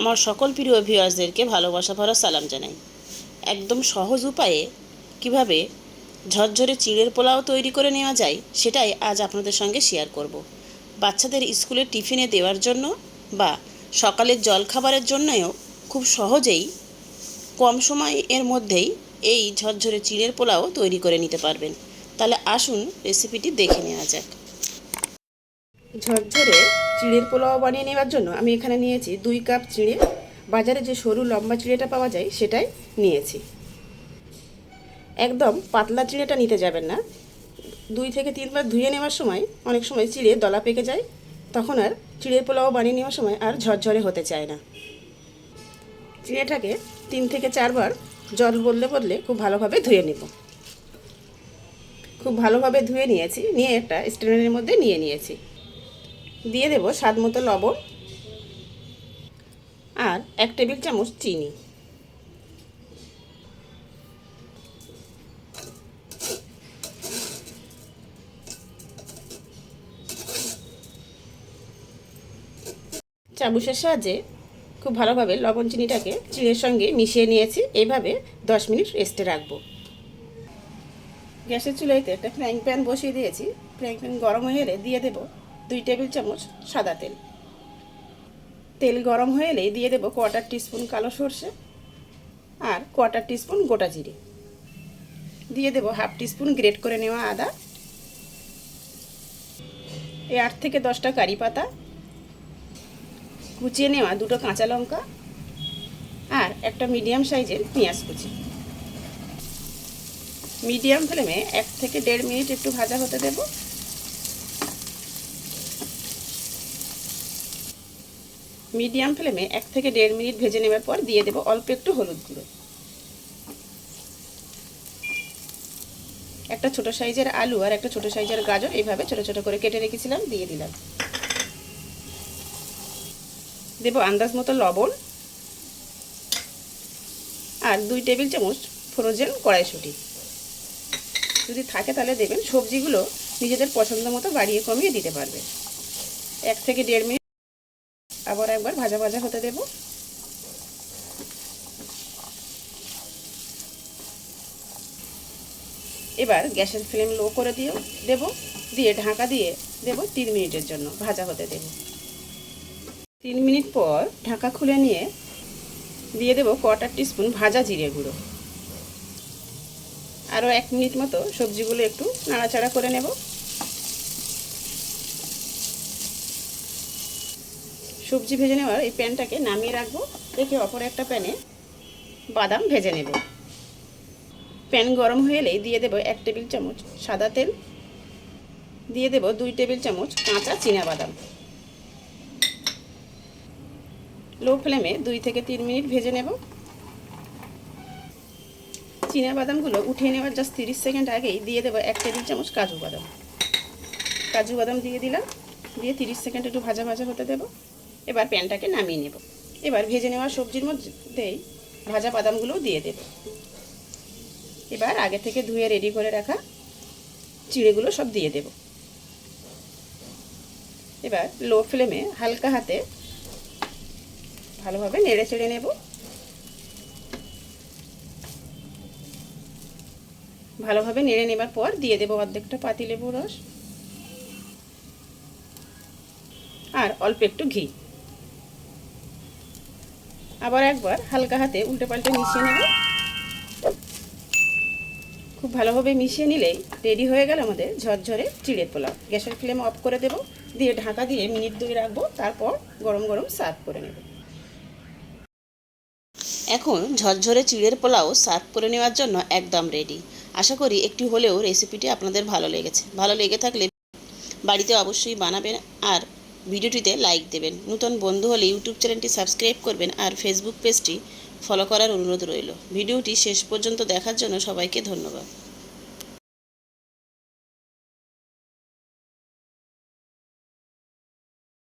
আমার সকল প্রিয় ভিউয়ার্সদেরকে ভালোবাসা ভরা সালাম জানাই। একদম সহজ উপায়ে কীভাবে ঝরঝরে চিড়ের পোলাও তৈরি করে নেওয়া যায়, সেটাই আজ আপনাদের সঙ্গে শেয়ার করব। বাচ্চাদের স্কুলে টিফিনে দেওয়ার জন্য বা সকালের জলখাবারের জন্যও খুব সহজেই কম সময়ের মধ্যেই এই ঝরঝরে চিড়ের পোলাও তৈরি করে নিতে পারবেন। তাহলে আসুন রেসিপিটি দেখে নেওয়া যাক। ঝরঝরে চিড়ের পোলাও বানিয়ে নেওয়ার জন্য আমি এখানে নিয়েছি দুই কাপ চিড়ে। বাজারে যে সরু লম্বা চিড়েটা পাওয়া যায় সেটাই নিয়েছি। একদম পাতলা চিড়েটা নিতে যাবেন না। দুই থেকে তিনবার ধুয়ে নেওয়ার সময় অনেক সময় চিড়ে দলা পেকে যায়। তখন আর চিড়ের পোলাও বানিয়ে নেওয়ার সময় আর ঝরঝরে হতে চায় না। চিড়েটাকে তিন থেকে চারবার জল বললে বললে খুব ভালোভাবে ধুয়ে নেব। খুব ভালোভাবে ধুয়ে নিয়েছি, নিয়ে একটা স্ট্যান্ডের মধ্যে নিয়ে নিয়েছি। দিয়ে দেব স্বাদ মতো লবণ আর এক টেবিল চামচ চিনি। চামচের সাহায্যে খুব ভালোভাবে লবণ চিনিটাকে চিড়ের সঙ্গে মিশিয়ে নিয়েছি। এইভাবে দশ মিনিট রেস্টে রাখব। গ্যাসের চুলাইতে একটা ফ্রাইং প্যান বসিয়ে দিয়েছি। ফ্রাইং প্যান গরম হয়ে এলে দিয়ে দেব দুই টেবিল চামচ সাদা তেল। তেল গরম হয়ে এলেই দিয়ে দেবো কোয়াটার টিস্পুন কালো সর্ষে আর কোয়াটার টিস্পুন গোটা জিরে। দিয়ে দেবো হাফ টিস্পুন গ্রেট করে নেওয়া আদা। এই আট থেকে দশটা কারি পাতা। কুচিয়ে নেওয়া দুটো কাঁচা লঙ্কা আর একটা মিডিয়াম সাইজের পেঁয়াজ কুচি। মিডিয়াম ফ্লেমে এক থেকে দেড় মিনিট একটু ভাজা হতে দেব। মিডিয়াম ফ্লেমে এক থেকে দেড় মিনিট ভেজে নেওয়ার পর দিয়ে দেব অল্প একটু হলুদ গুঁড়ো। একটা ছোট সাইজের আলু আর একটা ছোট সাইজের গাজর এইভাবে ছোট ছোট করে কেটে রেখেছিলাম, দিয়ে দিলাম। দেব আন্দাজ মতো লবণ আর দুই টেবিল চামচ ফ্রোজেন কড়াইশুঁটি। যদি থাকে তাহলে দেবেন, সবজিগুলো নিজেদের পছন্দ মতো বাড়িয়ে কমিয়ে দিতে পারবে এক থেকে দেড় মিনিট আবার একবার ভাজা ভাজা হতে দেব। এবার গ্যাসের ফ্লেম লো করে দিও দেব, দিয়ে ঢাকা দিয়ে দেব তিন মিনিটের জন্য ভাজা হতে দেব। তিন মিনিট পর ঢাকা খুলে নিয়ে দিয়ে দেব কোয়াটার টিস্পুন ভাজা জিরে গুঁড়ো। আরও এক মিনিট মতো সবজিগুলো একটু নাড়াচাড়া করে নেব। সবজি ভেজে নেওয়ার এই প্যানটাকে নামিয়ে রাখব। রেখে অপর একটা প্যানে বাদাম ভেজে নেব। প্যান গরম হয়ে এলেই দিয়ে দেবো এক টেবিল চামচ সাদা তেল। দিয়ে দেব দুই টেবিল চামচ কাঁচা বাদাম। লো ফ্লেমে দুই থেকে তিন মিনিট ভেজে নেব। চীনা বাদামগুলো উঠিয়ে নেওয়ার জাস্ট তিরিশ সেকেন্ড আগেই দিয়ে দেবো এক টেবিল চামচ কাজু বাদাম। কাজু বাদাম দিয়ে দিলাম। দিয়ে তিরিশ সেকেন্ড একটু ভাজা ভাজা হতে দেবো। এবার প্যানটাকে নামিয়ে নেব। এবার ভেজে নেওয়া সবজির মধ্যেই ভাজা বাদামগুলোও দিয়ে দেব। এবার আগে থেকে ধুয়ে রেডি করে রাখা চিড়েগুলো সব দিয়ে দেব। এবার লো ফ্লেমে হালকা হাতে ভালোভাবে নেড়ে চেড়ে নেব। ভালোভাবে নেড়ে নেবার পর দিয়ে দেবো অর্ধেকটা পাতি পাতিলেবু রস। আর অল্প একটু ঘি। আবার একবার হালকা হাতে উল্টে পাল্টে মিশিয়ে নেব। খুব ভালোভাবে মিশিয়ে নিলেই রেডি হয়ে গেল আমাদের ঝরঝরে চিড়ের পোলাও। গ্যাসের ফ্লেম অফ করে দেব, দিয়ে ঢাকা দিয়ে মিনিট দুই রাখব, তারপর গরম গরম সার্ভ করে নেব। এখন ঝরঝরে চিড়ের পোলাও সার্ভ করে নেওয়ার জন্য একদম রেডি। আশা করি একটি হলেও রেসিপিটি আপনাদের ভালো লেগেছে। ভালো লেগে থাকলে বাড়িতে অবশ্যই বানাবেন, আর ভিডিওটিতে লাইক দেবেন। নতুন বন্ধু হলে ইউটিউব চ্যানেলটি সাবস্ক্রাইব করবেন আর ফেসবুক পেজটি ফলো করার অনুরোধ রইল। ভিডিওটি শেষ পর্যন্ত দেখার জন্য সবাইকে ধন্যবাদ।